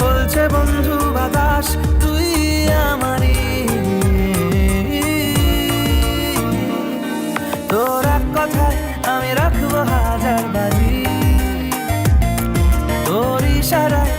বলছে বন্ধু বাতাস তুই আমারি তোর এক কথায় আমি রাখব হাজার বাজি। তোর ইশারায়